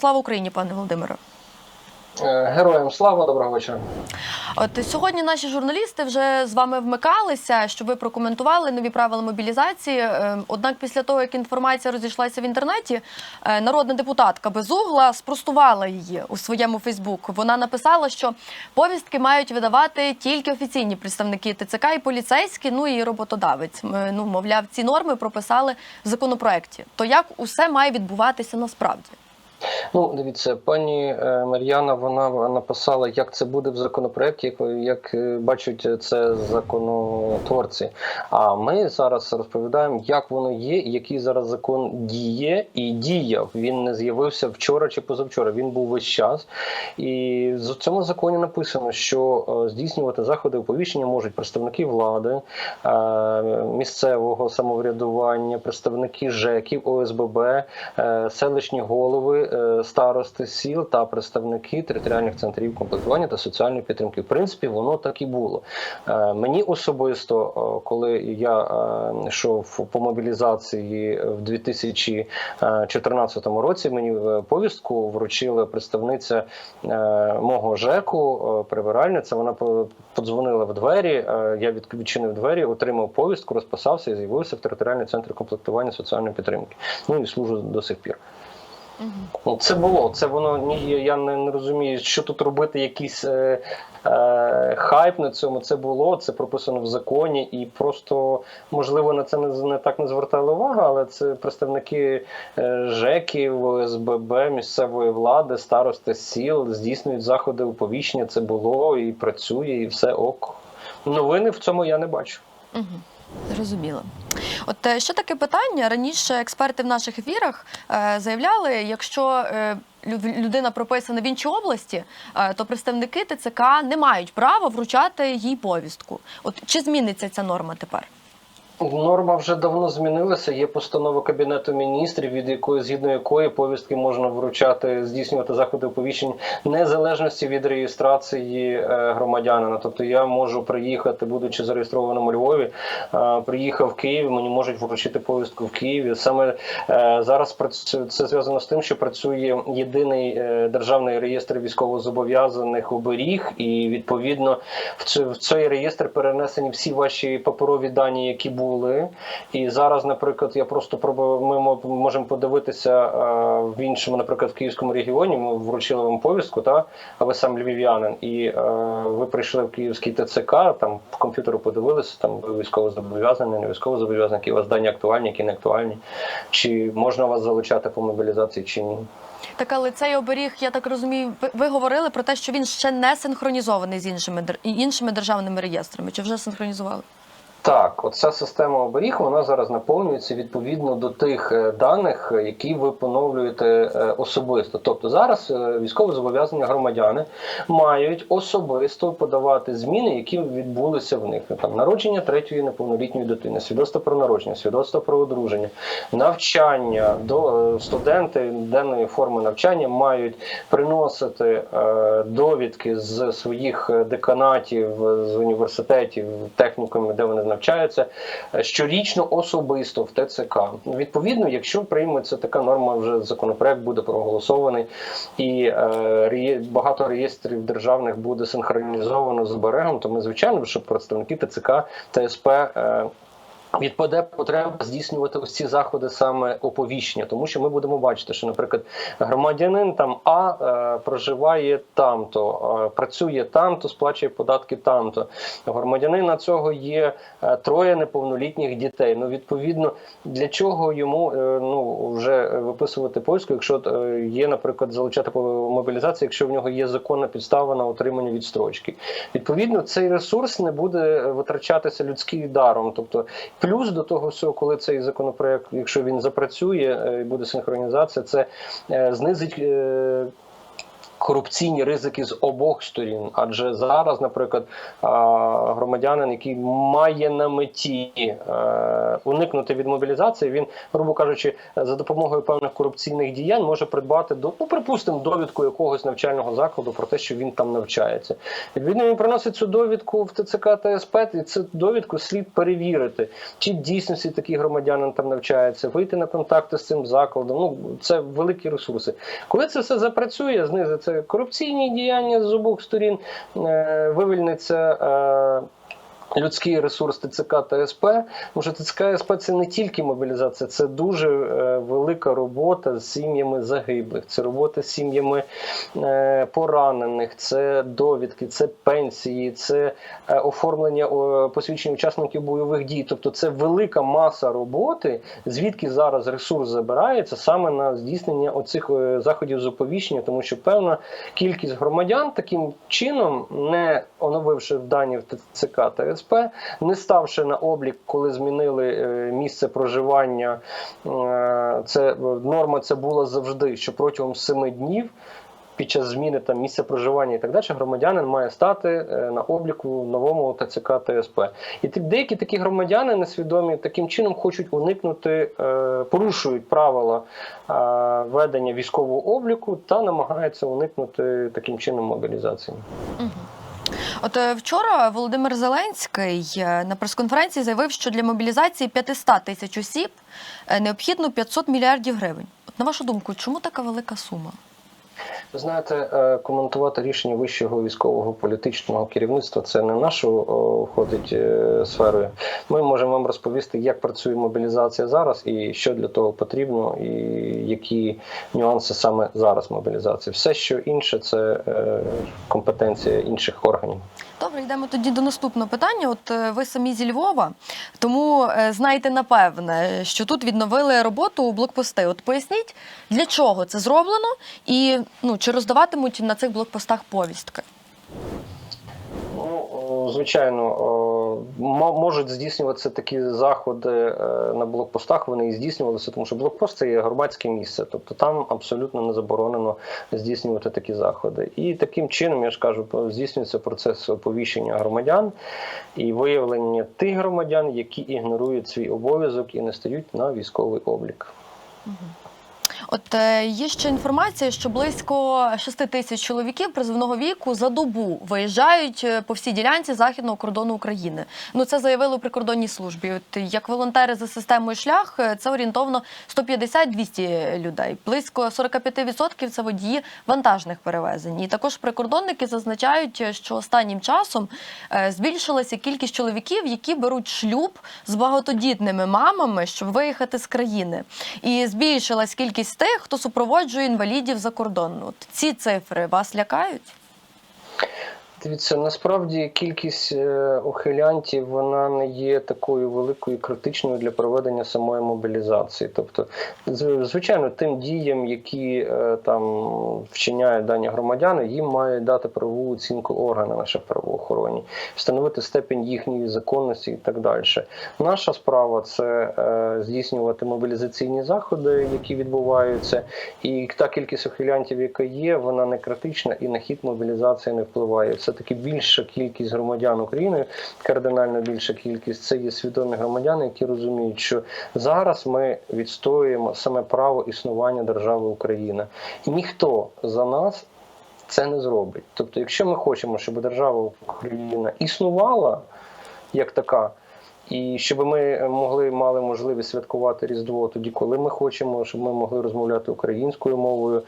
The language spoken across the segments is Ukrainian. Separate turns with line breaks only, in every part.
Слава Україні, пане Володимире.
Е, Героям слава, доброго вечора.
От сьогодні наші журналісти вже з вами вмикалися, щоб ви прокоментували нові правила мобілізації. Е, Однак, після того як інформація розійшлася в інтернеті, е, народна депутатка Безугла спростувала її у своєму Фейсбук. Вона написала, що повістки мають видавати тільки офіційні представники ТЦК і поліцейські, ну і роботодавець. Ну, мовляв, ці норми прописали в законопроекті. То як усе має відбуватися насправді?
Ну, дивіться, пані е, Мар'яна, вона написала, як це буде в законопроекті, як, як е, бачать це законотворці. А ми зараз розповідаємо, як воно є, який зараз закон діє і діяв. Він не з'явився вчора чи позавчора. Він був весь час. І в цьому законі написано, що е, здійснювати заходи оповіщення можуть представники влади, місцевого самоврядування, представники ЖЕКів, ОСББ, селищні голови, старости сіл та представники територіальних центрів комплектування та соціальної підтримки. В принципі, воно так і було. Е, Мені особисто, е, коли я е, йшов по мобілізації в 2014 році, мені е, повістку вручила представниця е, мого ЖЕКу, е, прибиральниця. Вона по- подзвонила в двері. е, Я відчинив двері, отримав повістку, розписався і з'явився в територіальний центр комплектування соціальної підтримки. Ну і служу до сих пір. Ну, Це було. Це воно ні. Я не, не розумію, що тут робити, якийсь е, е, хайп на цьому. Це було, це прописано в законі, і просто можливо на це не, не так не звертали увагу, але це представники е, ЖЕКів, ОСББ, місцевої влади, старости сіл здійснюють заходи оповіщення. Це було і працює, і все ок. Новини в цьому я не бачу.
Угу. Зрозуміло. От ще таке питання. Раніше експерти в наших ефірах е, заявляли, якщо е, людина прописана в іншій області, е, то представники ТЦК не мають права вручати їй повістку. От чи зміниться ця норма тепер?
Норма вже давно змінилася. Є постанова кабінету міністрів, від якої згідно якої повістки можна вручати, здійснювати заходи оповіщень незалежності від реєстрації е, громадянина. Тобто я можу приїхати, будучи зареєстрованим у Львові, е, приїхав в Київ, мені можуть вручити повістку в Києві. Саме е, зараз це зв'язано з тим, що працює єдиний державний реєстр військовозобов'язаних оберіг, і відповідно в цей реєстр перенесені всі ваші паперові дані, які були. І зараз, наприклад, я просто пробую, ми мо- можемо подивитися е, в іншому, наприклад, в Київському регіоні. Ми вручили вам повістку, та а ви сам львів'янин, і е, ви прийшли в Київський ТЦК, там по комп'ютеру подивилися, там ви військово зобов'язаний, не військово зобов'язаний, які у вас дані актуальні, які не актуальні, чи можна вас залучати по мобілізації, чи ні.
Так, але цей оберіг, я так розумію, ви, говорили про те, що він ще не синхронізований з іншими іншими державними реєстрами. Чи вже синхронізували?
Так, оця система оберіг вона зараз наповнюється відповідно до тих е, даних, е, які ви поновлюєте е, особисто. Тобто зараз е, військовозобов'язані громадяни мають особисто подавати зміни, які відбулися в них. Там народження третьої неповнолітньої дитини, свідоцтво про народження, свідоцтво про одруження, навчання до студенти денної форми навчання мають приносити довідки з своїх деканатів, з університетів, технікумів, де вони навчаються, е, щорічно особисто в ТЦК. Відповідно, якщо прийметься така норма, вже законопроект буде проголосований, і е, багато реєстрів державних буде синхронізовано з оберегом, то ми звичайно, що представники ТЦК ТСП. Е, Відпаде потреба здійснювати ось ці заходи саме оповіщення, тому що ми будемо бачити, що, наприклад, громадянин там А е, проживає там-то, е, працює там-то, сплачує податки там-то. Громадянина цього є е, троє неповнолітніх дітей. Ну, відповідно, для чого йому е, ну вже виписувати поиску, якщо е, є, наприклад, залучати по мобілізації, якщо в нього є законна підстава на отримання відстрочки. Відповідно, цей ресурс не буде витрачатися людським даром. Тобто, плюс до того всього, коли цей законопроект, якщо він запрацює е, і буде синхронізація, це е, знизить. Корупційні ризики з обох сторін. Адже зараз, наприклад, громадянин, який має на меті е, уникнути від мобілізації, він, грубо кажучи, за допомогою певних корупційних діянь може придбати до, ну, припустимо, довідку якогось навчального закладу про те, що він там навчається. Він приносить цю довідку в ТЦК та СП, і цю довідку слід перевірити, чи дійсності такий громадянин там навчається, вийти на контакти з цим закладом. Ну це великі ресурси. Коли це все запрацює, знизиться корупційні діяння з обох сторін, е, вивільниться. Людський ресурс ТЦК та СП, тому що ТЦК і СП це не тільки мобілізація, це дуже е, велика робота з сім'ями загиблих, це робота з сім'ями е, поранених, це довідки, це пенсії, це е, оформлення посвідчень учасників бойових дій. Тобто це велика маса роботи, звідки зараз ресурс забирається саме на здійснення оцих заходів з тому що певна кількість громадян таким чином, не оновивши дані в ТЦК та СП, не ставши на облік, коли змінили е, місце проживання. е, Це норма це була завжди, що протягом семи днів. Під час зміни там місця проживання і так далі громадянин має стати е, на обліку новому ТЦК ТСП. І деякі такі громадяни несвідомі таким чином хочуть уникнути, порушують правила ведення військового обліку та намагаються уникнути таким чином мобілізації.
От е, вчора Володимир Зеленський е, на прес-конференції заявив, що для мобілізації 500 тисяч осіб е, необхідно 500 мільярдів гривень. От на вашу думку, чому така велика сума?
Ви знаєте, е, коментувати рішення вищого військового політичного керівництва це не нашу входить е, сферою. Ми можемо вам розповісти, як працює мобілізація зараз, і що для того потрібно, і які нюанси саме зараз мобілізації. Все, що інше, це е, компетенція інших органів.
Добре, йдемо тоді до наступного питання. От е, ви самі зі Львова, тому е, знаєте напевне, що тут відновили роботу у блокпости. От поясніть, для чого це зроблено, і ну чи роздаватимуть на цих блокпостах повістки?
Ну, звичайно, о, мо- можуть здійснюватися такі заходи е, на блокпостах. Вони і здійснювалися, тому що блокпост це є громадське місце, тобто там абсолютно не заборонено здійснювати такі заходи. І таким чином, я ж кажу, здійснюється процес оповіщення громадян і виявлення тих громадян, які ігнорують свій обов'язок і не стають на військовий облік.
От е, є ще інформація, що близько 6 тисяч чоловіків призовного віку за добу виїжджають е, по всій ділянці західного кордону України. Ну це заявили у прикордонній службі. От як волонтери за системою шлях, е, це орієнтовно 150-200 людей. Близько 45% це водії вантажних перевезень. І також прикордонники зазначають, е, що останнім часом збільшилася кількість чоловіків, які беруть шлюб з багатодітними мамами, щоб виїхати з країни. І збільшилась кількість тих, хто супроводжує інвалідів за кордон. От ці цифри вас лякають?
Дивіться, насправді кількість е, ухилянтів вона не є такою великою і критичною для проведення самої мобілізації. Тобто, звичайно, тим діям, які е, там вчиняють дані громадяни, їм мають дати правову оцінку органи наших правоохоронні, встановити степень їхньої законності і так далі. Наша справа це е, здійснювати мобілізаційні заходи, які відбуваються, і та кількість ухилянтів, яка є, вона не критична і на хід мобілізації не впливає. Все таки більша кількість громадян України, кардинально більша кількість це є свідомі громадяни, які розуміють, що зараз ми відстоюємо саме право існування держави Україна, і ніхто за нас. Це не зробить. Тобто, якщо ми хочемо, щоб держава Україна існувала як така, і щоб ми могли мали можливість святкувати Різдво тоді, коли ми хочемо, щоб ми могли розмовляти українською мовою,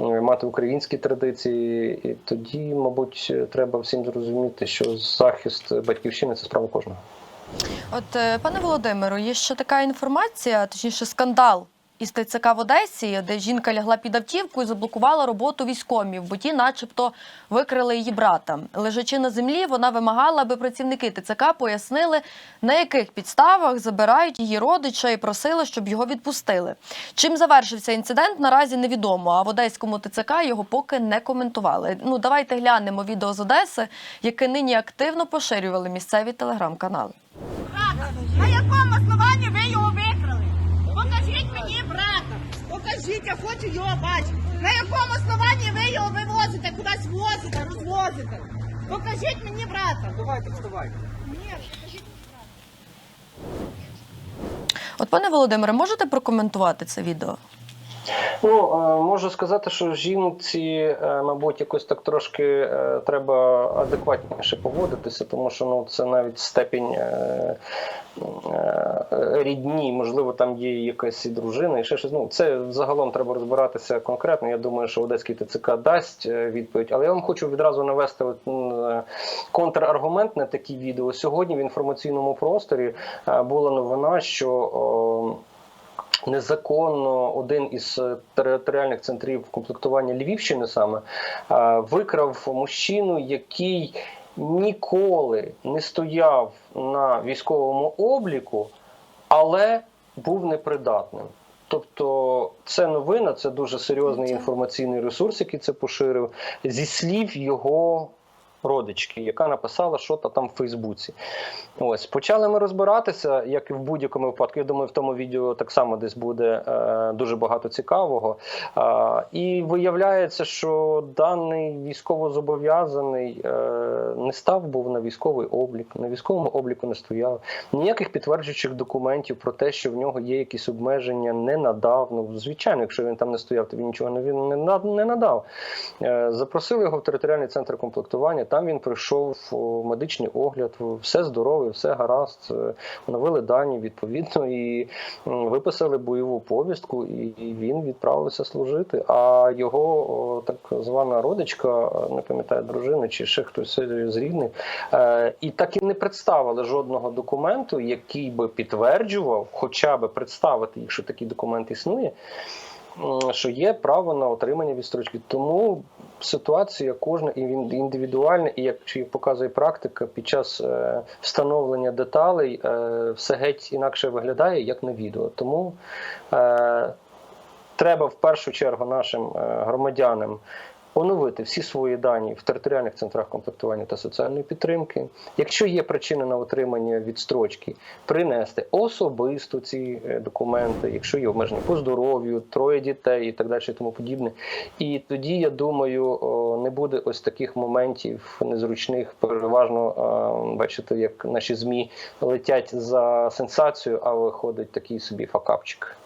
е, мати українські традиції, і тоді, мабуть, треба всім зрозуміти, що захист батьківщини це справа кожного.
От, е, пане Володимиру, є ще така інформація, точніше, скандал. Із ТЦК в Одесі, де жінка лягла під автівку і заблокувала роботу військомів, бо ті, начебто, викрили її брата. Лежачи на землі, вона вимагала, аби працівники ТЦК пояснили, на яких підставах забирають її родича і просили, щоб його відпустили. Чим завершився інцидент, наразі невідомо. А в одеському ТЦК його поки не коментували. Ну давайте глянемо відео з Одеси, яке нині активно поширювали місцеві телеграм-канали.
На якому основанні ви його викрали? Покажіть мені брата. Покажіть, я хочу його бачити. На якому основанні ви його вивозите? возите? розвозите. Покажіть мені брата.
Давайте, вставайте.
От, пане Володимире, можете прокоментувати це відео?
Ну, е, можу сказати, що жінці, е, мабуть, якось так трошки е, треба адекватніше поводитися, тому що ну, це навіть степінь рідні, можливо, там є якась і дружина, і ще щось. Ну, це загалом треба розбиратися конкретно. Я думаю, що Одеський ТЦК дасть відповідь. Але я вам хочу відразу навести контраргумент на такі відео. Сьогодні в інформаційному просторі була новина, що. Незаконно один із е, територіальних центрів комплектування Львівщини саме е, викрав мужчину, який ніколи не стояв на військовому обліку, але був непридатним. Тобто це новина, це дуже серйозний інформаційний ресурс, який це поширив, зі слів його родички, яка написала, що там в Фейсбуці. Ось почали ми розбиратися, як і в будь-якому випадку. Я думаю, в тому відео так само десь буде е, дуже багато цікавого. Е, і виявляється, що даний військовозобов'язаний е, не став був на військовий облік, на військовому обліку не стояв. Ніяких підтверджуючих документів про те, що в нього є якісь обмеження, не надав. Ну, звичайно, якщо він там не стояв, то він нічого не, не, не надав. Е, Запросили його в територіальний центр комплектування. Там він пройшов медичний огляд, все здорове, все гаразд. Е, Оновили дані відповідно і виписали бойову повістку, і він відправився служити. А його так звана родичка, не пам'ятаю, дружина чи ще хтось з рідних, е, і так і не представили жодного документу, який би підтверджував, хоча би представити, якщо такий документ існує що є право на отримання відстрочки. Тому ситуація кожна і він- індивідуальна, і як чи показує практика, під час е, встановлення деталей е, все геть інакше виглядає, як на відео. Тому е, треба в першу чергу нашим громадянам. Оновити всі свої дані в територіальних центрах комплектування та соціальної підтримки. Якщо є причина на отримання відстрочки, принести особисто ці е, документи, якщо є обмеження по здоров'ю, троє дітей і так далі, і тому подібне. І тоді я думаю, не буде ось таких моментів незручних. Переважно е, бачите, як наші змі летять за сенсацію, а виходить такий собі факапчик.